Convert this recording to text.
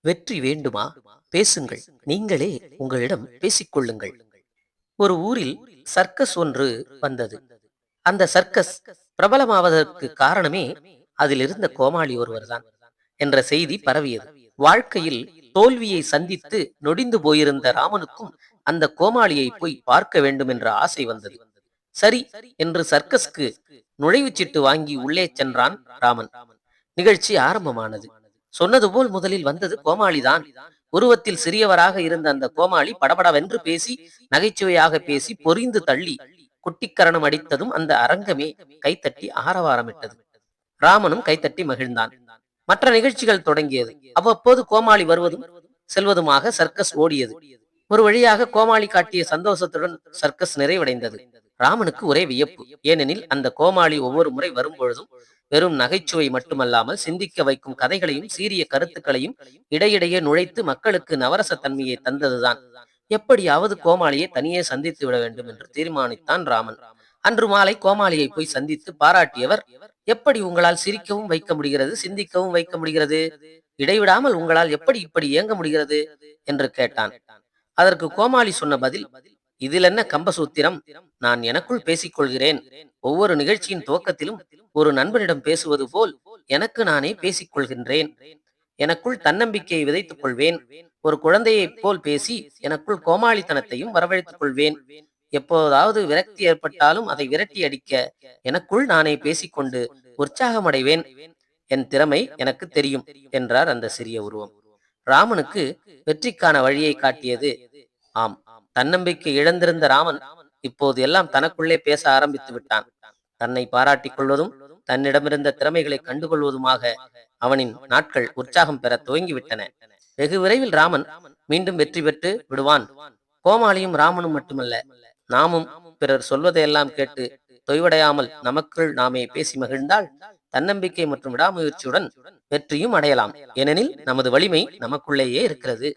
வெற்றி வேண்டுமா? பேசுங்கள். நீங்களே உங்களிடம் பேசிக்கொள்ளுங்கள். ஒரு ஊரில் சர்க்கஸ் ஒன்று வந்தது. அந்த சர்க்கஸ் பிரபலமாவதற்கு காரணமே அதில் இருந்த கோமாளி ஒருவர்தான் என்ற செய்தி பரவியது. வாழ்க்கையில் தோல்வியை சந்தித்து நொடிந்து போயிருந்த ராமனுக்கும் அந்த கோமாளியை போய் பார்க்க வேண்டும் என்ற ஆசை வந்தது. சரி என்று சர்க்கஸ்க்கு நுழைவுச்சீட்டு வாங்கி உள்ளே சென்றான் ராமன். நிகழ்ச்சி ஆரம்பமானது. சொன்னது போல் முதலில் வந்தது கோமாளிதான். உருவத்தில் சிறியவராக இருந்த அந்த கோமாளி படபடவென்று பேசி நகைச்சுவையாக பேசி பொறிந்து தள்ளி குட்டிக்கரணம் அடித்ததும் அந்த அரங்கமே கைத்தட்டி ஆரவாரமிட்டது. ராமனும் கைத்தட்டி மகிழ்ந்தான். மற்ற நிகழ்ச்சிகள் தொடங்கியது. அவ்வப்போது கோமாளி வருவதும் செல்வதுமாக சர்க்கஸ் ஓடியது. ஒரு வழியாக கோமாளி காட்டிய சந்தோஷத்துடன் சர்க்கஸ் நிறைவடைந்தது. ராமனுக்கு ஒரே வியப்பு. ஏனெனில் அந்த கோமாளி ஒவ்வொரு முறை வரும்பொழுதும் வெறும் நகைச்சுவை மட்டுமல்லாமல் சிந்திக்க வைக்கும் கதைகளையும் சீரிய கருத்துக்களையும் இடையிடையே நுழைத்து மக்களுக்கு நவரச தன்மையை தந்ததுதான். எப்படியாவது கோமாளியை தனியே சந்தித்து விட வேண்டும் என்று தீர்மானித்தான் ராமன். அன்று மாலை கோமாளியை போய் சந்தித்து பாராட்டியவர் எப்படி உங்களால் சிரிக்கவும் வைக்க முடிகிறது சிந்திக்கவும் வைக்க முடிகிறது? இடைவிடாமல் உங்களால் எப்படி இப்படி இயங்க முடிகிறது? என்று கேட்டான். அதற்கு கோமாளி சொன்ன பதில் இதில் என்ன கம்பசூத்திரம்? நான் எனக்குள் பேசிக்கொள்கிறேன். ஒவ்வொரு நிகழ்ச்சியின் துவக்கத்திலும் ஒரு நண்பனிடம் பேசுவது போல் எனக்கு நானே பேசிக் கொள்கின்றேன் எனக்குள் தன்னம்பிக்கையை விதைத்துக் கொள்வேன் ஒரு குழந்தையைப் போல் பேசி எனக்குள் கோமாளித்தனத்தையும் வரவழைத்துக் கொள்வேன் எப்போதாவது விரக்தி ஏற்பட்டாலும் அதை விரட்டி அடிக்க எனக்குள் நானே பேசிக்கொண்டு உற்சாகமடைவேன். என் திறமை எனக்கு தெரியும் என்றார் அந்த சிறிய உருவம். ராமனுக்கு வெற்றிக்கான வழியை காட்டியது. ஆம். தன்னம்பிக்கை இழந்திருந்த ராமன் இப்போது எல்லாம் தனக்குள்ளே பேச ஆரம்பித்து விட்டான். தன்னை பாராட்டிக் கொள்வதும் தன்னிடமிருந்த திறமைகளை கண்டுகொள்வதுமாக அவனின் நாட்கள் உற்சாகம் பெற துவங்கிவிட்டன. வெகு விரைவில் ராமன் மீண்டும் வெற்றி பெற்று விடுவான். கோமாளியும் ராமனும் மட்டுமல்ல நாமும் பிறர் சொல்வதையெல்லாம் கேட்டு தொய்வடையாமல் நமக்குள் நாமே பேசி மகிழ்ந்தால் தன்னம்பிக்கை மற்றும் விடாமுயற்சியுடன் வெற்றியும் அடையலாம். ஏனெனில் நமது வலிமை நமக்குள்ளேயே இருக்கிறது.